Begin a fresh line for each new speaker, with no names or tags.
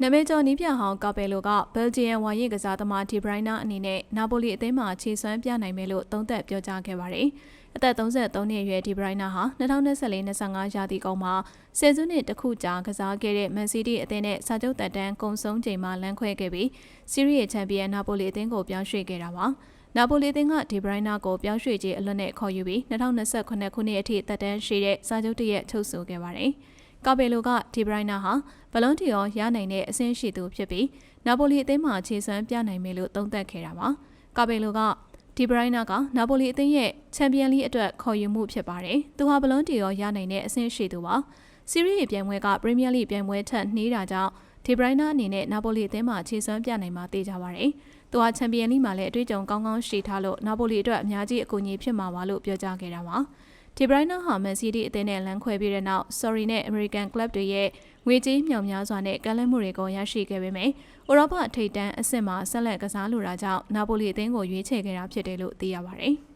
နမည်ကျော်နီးပြဟောင်းကာပယ်လိုကဘယ်ဂျီယံဝါရင့်ကစားသမားဒီဘရိုင်းနာအနေနဲ့နာပိုလီအသင်းမှာခြေစွမ်းပြနိုင်မယ်လို့သုံးသပ်ပြောကြားခဲ့ပါတယ်။အသက်33နှစ်အရွယ်ဒီဘရိုင်းနာဟာ2024-25ရာသီကုန်မှာဆယ်စုနှစ်တစ်ခုကြာကစားခဲ့တဲ့မန်စီးတီးအသင်းနဲ့စာချုပ်တက်တန်းကုံဆုံးချိန်မှာလမ်းခွဲခဲ့ပြီးစီးရီးရဲ့ချန်ပီယံနာပိုလီအသင်းကိုပြောင်းရွှေ့ခဲ့တာပါ။နာပိုလီအသင်းကဒီဘရိုင်းနာကိုပြောင်းရွှေ့ခြင်းအလွတ်နဲ့ခေါ်ယူပြီး2028ခုနှစ်အထိတက်တန်းရှိတဲ့စာချုပ်တရက်ချုပ်ဆိုခဲ့ပါတယ်။ ကာဘေလိုကဒီဘရိုင်းနာဟာဘလွန်တီယောရနိုင်တဲ့အဆင့်ရှိသူဖြစ်ပြီးနာပိုလီအသင်းမှာခြေစွမ်းပြနိုင်မယ်လို့သုံးသပ်ခဲ့တာပါကာဘေလိုကဒီဘရိုင်းနာကနာပိုလီအသင်းရဲ့ချန်ပီယံလိအတွက်ခေါ်ယူမှုဖြစ်ပါတယ်သူဟာဘလွန်တီယောရနိုင်တဲ့အဆင့်ရှိသူပါစီးရီးရဲ့ပြိုင်ပွဲကပရီးမီးယားလိပြိုင်ပွဲထက်နှေးတာကြောင့်ဒီဘရိုင်းနာအနေနဲ့နာပိုလီအသင်းမှာခြေစွမ်းပြနိုင်မှာသိကြပါတယ်သူဟာချန်ပီယံလိမှာလည်းအတွေ့အကြုံကောင်းကောင်းရှိထားလို့နာပိုလီအတွက်အများကြီးအကူအညီဖြစ်မှာပါလို့ပြောကြားခဲ့တာပါ ဒီဘရိုင်းနာဟာမန်စီးတီးအသင်းနဲ့လမ်းခွဲပြီးတဲ့နောက် Sorry နဲ့ American Club တွေရဲ့ငွေကြေးမြောင်များစွာနဲ့ကမ်းလှမ်းမှုတွေကိုရရှိခဲ့ပေမယ့်ဥရောပထိပ်တန်းအဆင့်မှာဆက်လက်ကစားလိုတာကြောင့်နာပိုလီအသင်းကိုရွေးချယ်ခဲ့တာဖြစ်တယ်လို့သိရပါတယ်။